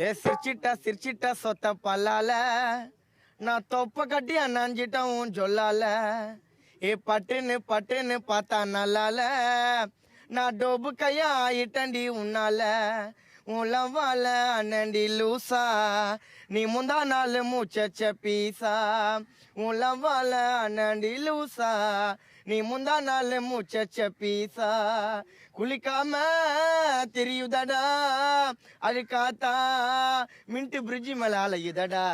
ஏ சிரிச்சிட்டா சிரிச்சிட்டா சொத்த பல்லால. நான் தொப்ப கட்டி அண்ணாஞ்சிட்டேன் உன் சொல்லால. ஏ பட்டுன்னு பட்டுன்னு பார்த்தா நல்லால. நான் டோபு கையா ஆயிட்டண்டி உன்னால. உன் லவ்வால அண்ணண்டி லூசா. நீ முந்தா நாள் மூச்சச்ச பீசா. உன் லவ்வால அண்ணண்டி லூசா. நீ முந்தா நாள் மூச்சச்ச பீசா. குளிக்காம தெரியுதடா. அழுக்காத்தா மின்ட்டு பிரிட்ஜி மேல அலையுதடா.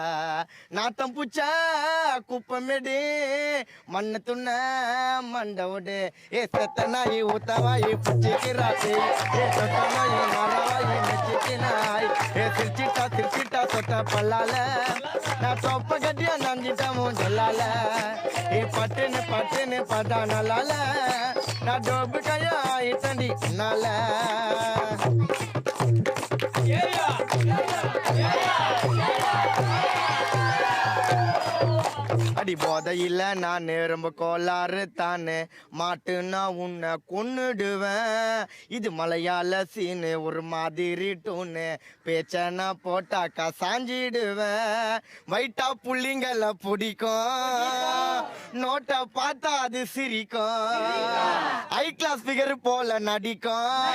நாத்தம் பூச்சா குப்பமெடு மண்ண துண்ண மண்டவுடு ஏ செத்த நாய் ஊத்தவாய் புச்சிக்கிறாத்தி ஏ சொத்த நாய் மரவாய் நெச்சிக்கினாய் ஏ சிரிச்சிட்டா சிரிச்சிட்டா சொத்த பல்லால. நான் சொப்ப கட்டியா நஞ்சிட்டேன் உன் சொல்லால. ஏ பட்டுன்னு பட்டுன்னு பட்டா நல்லால நான் டோபு கையா இட்டண்டி அடி நான் ரொம்ப கோளாறு தானே. மாட்டுனா உன்னை கொன்னுடுவேன். இது மலையாள சீனு ஒரு மாதிரி டூனு. பேச்சனா போட்டாக்கா சாஞ்சிடுவேன். வைட்டா புள்ளிங்கள பிடிக்கும். நோட்டை பார்த்தா அது சிரிக்கும். ஹை கிளாஸ் ஃபிகர் போல நடிக்கும்.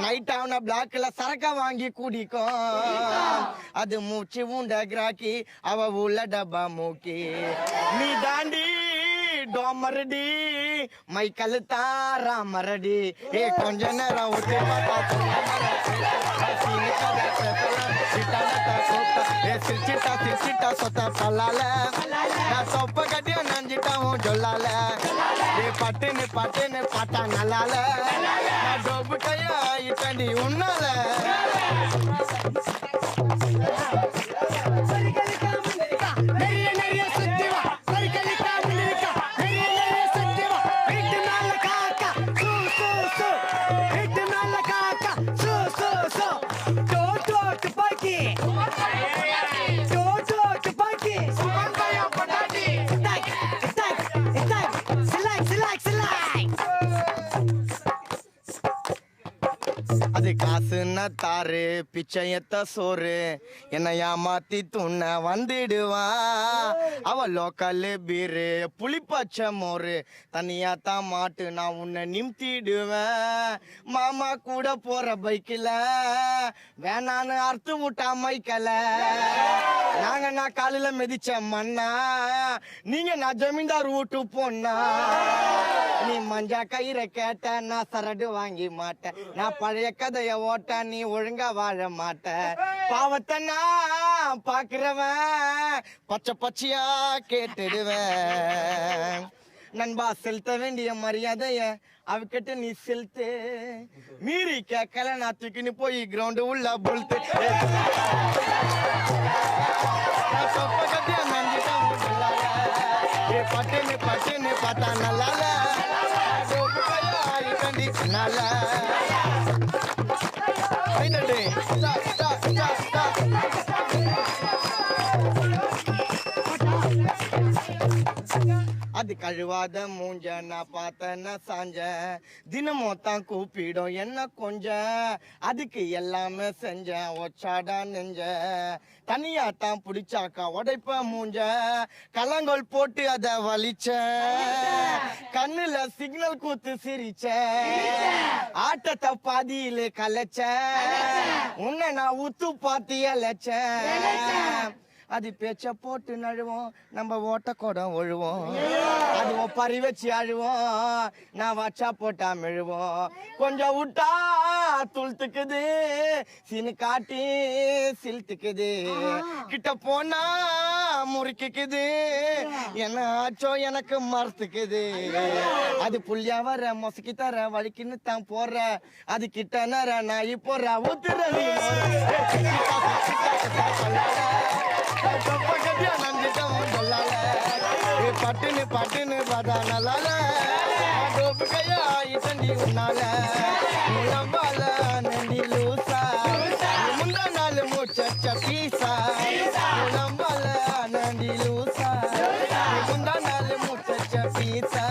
நைட் ஆன பிளாக்ல சரக்க வாங்கி குடிக்கும். அது மூச்சு உண்ட கிராக்கி அவ உள்ள டப்பா மூக்கி. நீ தாண்டி டோமரடி மைக்கல் தாரா மரடி ஏ கொஞ்ச நேரம் விட்டு சிரிச்சிட்டா சிரிச்சிட்டா சொத்த பல்லால. நான் சொப்ப கட்டிய நஞ்சிட்டாவும் சொல்லால ஏ பட்டுன்னு பட்டுன்னு பாட்டா நல்லால. நான் கையா இட்டண்டி உன்னால. அது காசுன்னா தாரு பிச்சையத்த சோறு. என்னை ஏமாத்தி துண்ண வந்துடுவா. அவ லோக்கல் பீரு புளிப்பச்ச மோரு. தனியா தான் மாட்டு நான் உன்னை நிமித்திடுவேன். மாமா கூட போற பைக்கில் வேணான்னு அறுத்து விட்டா மைக்கல. நாங்க நான் காலையில மிதிச்ச மண்ணா நீங்க நான் ஜமீன்தார் வீட்டு பொண்ணா. நீ மஞ்சா கயிறை கேட்ட நான் சரடு வாங்கி மாட்டேன். நான் பழைய கதைய ஓட்ட நீ ஒழுங்கா வாழ மாட்ட. பாவத்தை நான் பாக்குறவன். பச்சை பச்சையா கேட்டுடுவேன். நண்பா செலுத்த வேண்டிய மரியாதைய அவகிட்ட நீ செலுத்து. மீறி கேட்கல நான் தூக்கின்னு போய் கிரவுண்டு உள்ள புல்த்து பட்டுன்னு பட்டுன்னு பார்த்தா நல்லால. சொப்பு கையா ஆயிட்டண்டி நல்லா கைதட்டு. ஸ்டா, ஸ்டா, ஸ்டா, ஸ்டா. அது கழுவாத மூஞ்ச நான் பார்த்தேன்னா சாஞ்ச தினமும் தான் கூப்பிடும் என்ன கொஞ்சம் அதுக்கு எல்லாமே செஞ்சேன் ஒச்சாடா நெஞ்ச. தனியா தான் பிடிச்சாக்கா உடைப்ப மூஞ்ச. கலங்கோல் போட்டு அத வலிச்ச கண்ணுல சிக்னல் கூத்து சிரிச்ச ஆட்டத்தை பாதியில கலைச்ச உன்னை நான் உத்து பார்த்து இழைச்சேன். அது பேச்ச போட்டு நழுவோம். நம்ம ஓட்ட குடம் ஒழுவோம் அது ஒப்பாரி வச்சு அழுவோம். நான் வச்சா போட்டா மெழுவோம் கொஞ்சம் விட்டா துளுத்துக்குது சீனு காட்டி சிலுத்துக்குது கிட்ட போனா முறுக்கிக்குது. என்ன ஆச்சோ எனக்கு மறுத்துக்குது. அது புள்ளியா வர மொசக்கி தர வலிக்குன்னு தான் போற அது கிட்ட நேர நாய் போற ஊத்துறது பாட்டுன்னு பார்த்தா நல்லால. டோப்பு கையா இசண்டி உன்னால நம்பால நந்தி லூசா. முந்தா நாள் மூச்சச்ச பீசா நம்பால நந்தி லூசா. முந்தா நாள் மூச்சச்ச பீசா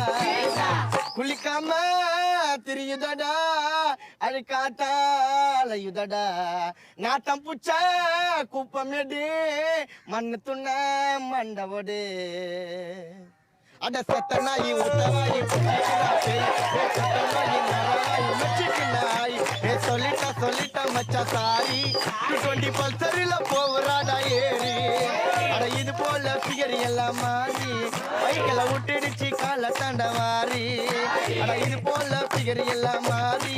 குளிக்காம திரியுதடா அழு காத்தாலையுதடா நாட்டம் புச்ச குப்பமேடு மண்ணு துண்ண மண்டவோடு அட செத்த நாய் உத்தவாயி நாய் சொல்லிட்டா சொல்லிட்டா மச்சா சாரி டுவெண்ட்டி பல்சரில் போவராடா ஏறி. அட இது போல பிகர் எல்லாம் மாறி. பைக்கில் விட்டுடுச்சு கால தாண்ட மாறி அட இது போல பிகர் எல்லாம் மாறி.